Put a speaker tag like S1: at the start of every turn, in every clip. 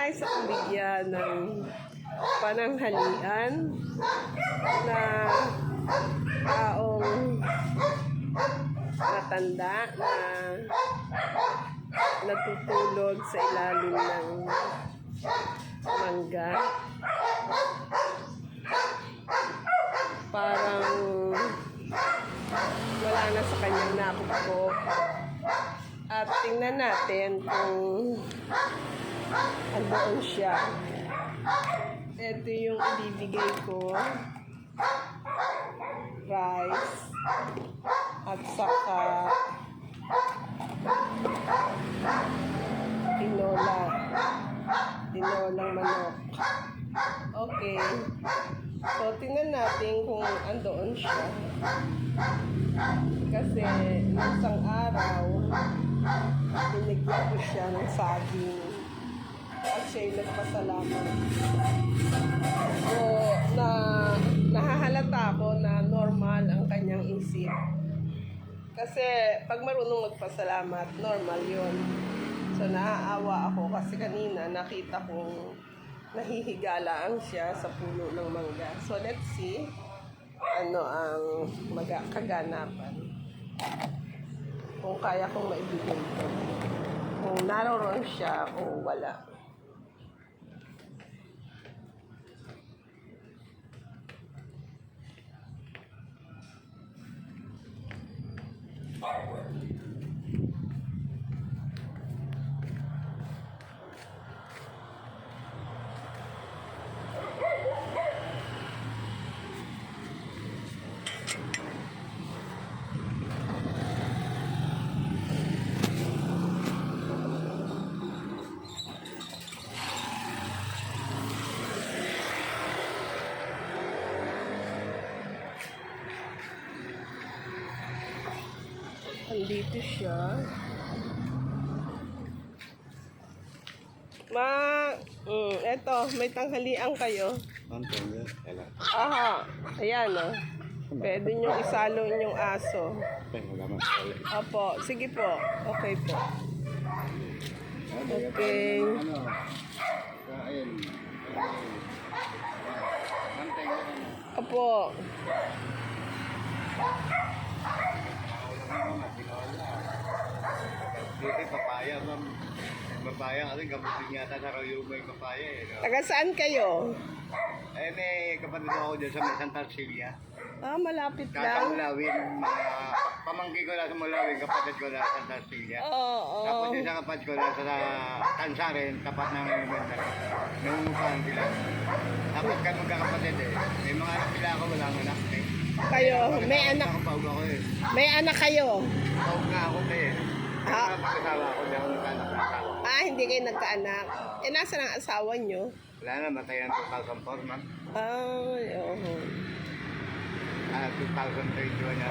S1: nais akong bigyan ng pananghalian na taong matanda na natutulog sa ilalim ng mangga. Parang wala na sa kanyang nakupok. At tingnan natin kung andoon siya. Ito yung ibibigay ko. Rice. At saka tinola. Tinolang manok. Okay. So, tingnan natin kung andoon siya. Kasi, isang araw, ko siya ng saging. At siya'y nagpasalamat. So, na, nahahalata ako na normal ang kanyang isip. Kasi, pag marunong magpasalamat, normal yun. So, naaawa ako kasi kanina nakita kong nahihigalaan siya sa puno ng mangga. So, let's see ano ang maga- kaganapan. Kung kaya kong maibigay ito. Kung naroon siya o wala. Andito siya. Ma, mm, eto, may tanghalian kayo. Aha, ayan o. Pwede nyo isalo inyong aso. Opo, sige po. Okay po. Okay.
S2: Ano.
S1: Opo.
S2: Dito papaya, ma'am. Papaya kasi gamutin yata sa rayo may papaya eh. no?
S1: Taga saan kayo?
S2: Eh, may kapatid ako dyan sa Santa Cilia.
S1: Ah, malapit
S2: Sa
S1: lang.
S2: Mulawin, mga pamangkin ko na sa Mulawin, kapatid ko na sa Santa Cilia.
S1: Oo, oo.
S2: Tapos yung sa kapatid ko na sa Tansarin, tapat ng elementary. Nangungupahan sila. Tapos kami magkakapatid eh. May mga anak sila ako, wala akong anak eh.
S1: Kayo, may anak,
S2: Ako paug ako eh.
S1: may anak kayo.
S2: Paug nga ako eh.
S1: Ah.
S2: Kaya pag-asawa ako, di ako nagkaanak na asawa.
S1: Ah, hindi kayo nagkaanak. Eh, nasa ang asawa nyo?
S2: Wala na, matay ng 2004 man.
S1: Ay, oo.
S2: Ah, 2021 na.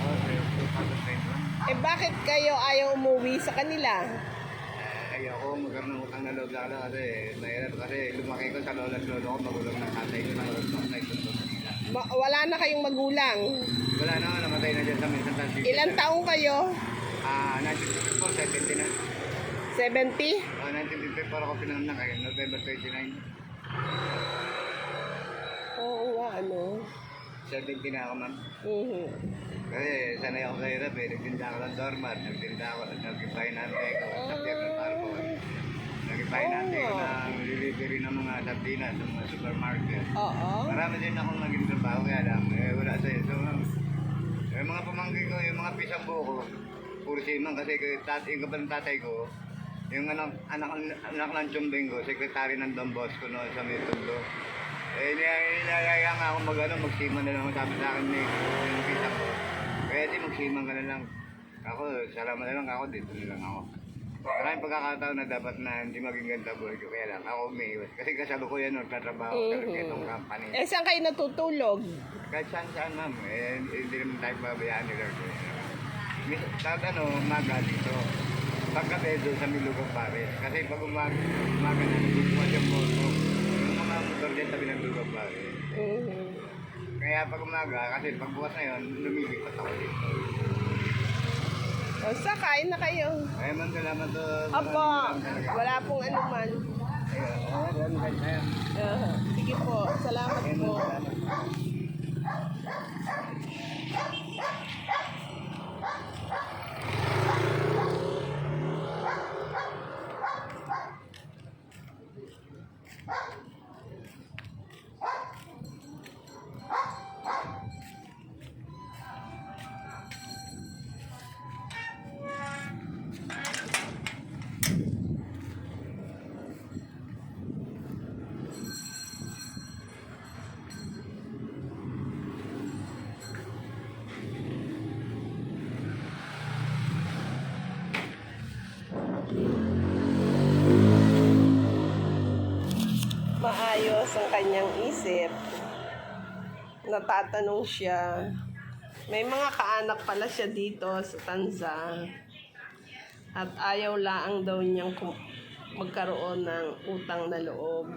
S2: Oo, 2021.
S1: Eh, bakit kayo ayaw umuwi sa kanila?
S2: Eh, ayoko magkaroon ng utang na loob lang kasi mahirap kasi lumaki ko sa lola at lolo ko magulang ng tatay ko na.
S1: Ma- wala na kayong magulang.
S2: Wala na namatay na dyan sa Minsan.
S1: Ilan taong kayo?
S2: Ah, 1954, 70 na.
S1: 70?
S2: Ah, 1954 ako pinanganak eh, November 29.
S1: Oo nga, ano.
S2: 70 na ako man.
S1: Mhm.
S2: Kasi sanay ako sa hirap eh. Nagtinda ako ng doormat, nagtinda ako, nag-finance ko, sa Pierre ng Parco. Nag-finance ko
S1: Oh.
S2: ng delivery ng mga sardinas sa mga supermarket.
S1: Oo.
S2: Marami din akong naging trabaho kaya lang, eh, wala sa ito. Yung mga pamangkin ko, yung mga pisang buko, puro siman kasi kay tat, yung kapatid ng tatay ko, yung anak, anak, anak ng Chumbing ko, sekretary ng Don Bosco noon sa Mitundo. Eh, niyayaya nga ako mag, ano, magsiman na lang sabi sa akin ni yung pisang ko. Kaya di magsiman ka na lang. Ako, salamat na lang ako, dito na lang ako. Maraming pagkakataon na dapat na hindi maging ganda buhay ko. Kaya lang, ako umiiwas. Kasi kasalukuyan nun, tatrabaho ko talaga
S1: Mhm.
S2: itong company.
S1: Eh, saan kayo natutulog?
S2: Kahit saan saan ma'am, eh, hindi naman tayo pabayaan ni Lord. eh. Kahit ano, umaga dito. Paggabi doon sa Milugang Pare. Kasi pag umaga, umaga na nagbubukas yung moto, yung mga motor dyan sabi ng Lugang Pare.
S1: Mhm.
S2: Kaya pag umaga, kasi pagbukas na yun, lumilipat ako dito.
S1: O, sa kain na kayo.
S2: Ay man, salamat to. Talaga.
S1: wala pong anuman. Ah, sige po. Salamat po. Maayos ang kanyang isip. Natatanong siya. May mga kaanak pala siya dito sa Tanza. At ayaw laang daw niyang magkaroon ng utang na loob.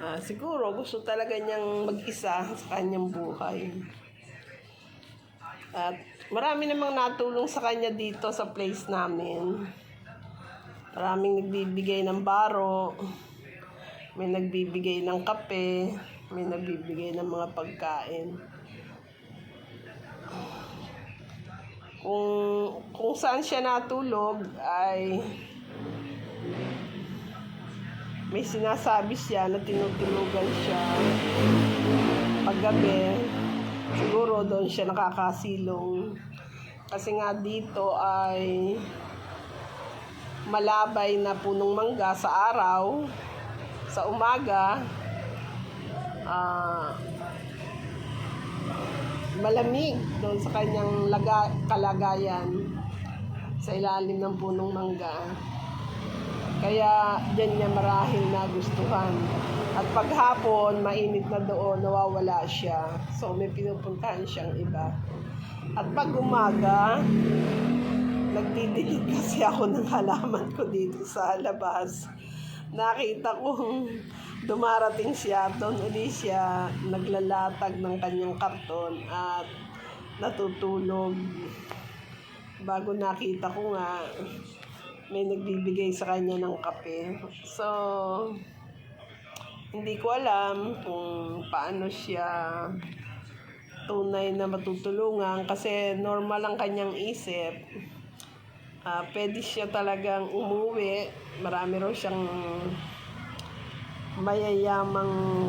S1: Ah, siguro gusto talaga niyang mag-isa sa kanyang buhay. At marami namang natulong sa kanya dito sa place namin. Maraming nagbibigay ng baro, may nagbibigay ng kape, may nagbibigay ng mga pagkain. Kung, kung saan siya natulog ay may sinasabi siya na tinutulugan siya paggabi. Siguro doon siya nakakasilong. Kasi nga dito ay malabay na punong mangga sa araw, sa umaga, ah, malamig doon sa kanyang laga, kalagayan sa ilalim ng punong mangga. Kaya dyan niya marahil nagustuhan. At paghapon, mainit na doon, nawawala siya. So may pinupuntahan siyang iba. At pag umaga, nagdidilig kasi ako ng halaman ko dito sa labas. Nakita kong dumarating siya, doon uli siya naglalatag ng kanyang karton at natutulog. Bago nakita ko nga, may nagbibigay sa kanya ng kape. So, hindi ko alam kung paano siya tunay na matutulungan kasi normal ang kanyang isip ah pwede siya talagang umuwi. Marami raw siyang mayayamang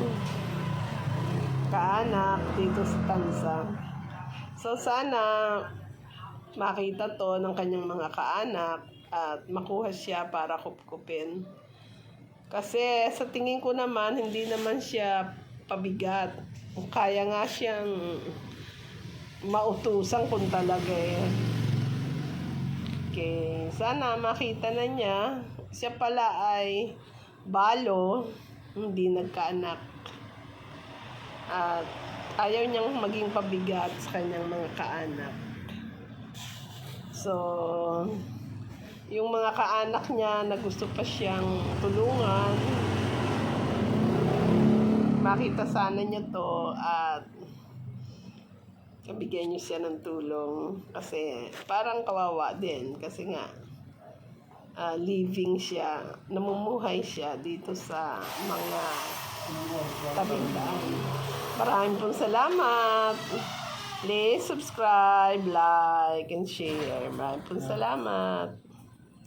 S1: kaanak dito sa Tanza. So sana makita to ng kanyang mga kaanak at makuha siya para kupkupin. Kasi sa tingin ko naman, hindi naman siya pabigat. Kaya nga siyang mautusan kung talaga eh. Okay, sana makita na niya. Siya pala ay balo, hindi nagkaanak. At ayaw niyang maging pabigat sa kanyang mga kaanak. So, yung mga kaanak niya na gusto pa siyang tulungan, makita sana niya to at kabigyan niyo siya ng tulong kasi parang kawawa din kasi nga ah, living siya, namumuhay siya dito sa mga tabing daan. Maraming pong salamat. Please subscribe, like, and share. Maraming pong salamat.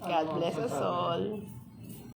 S1: God bless us all.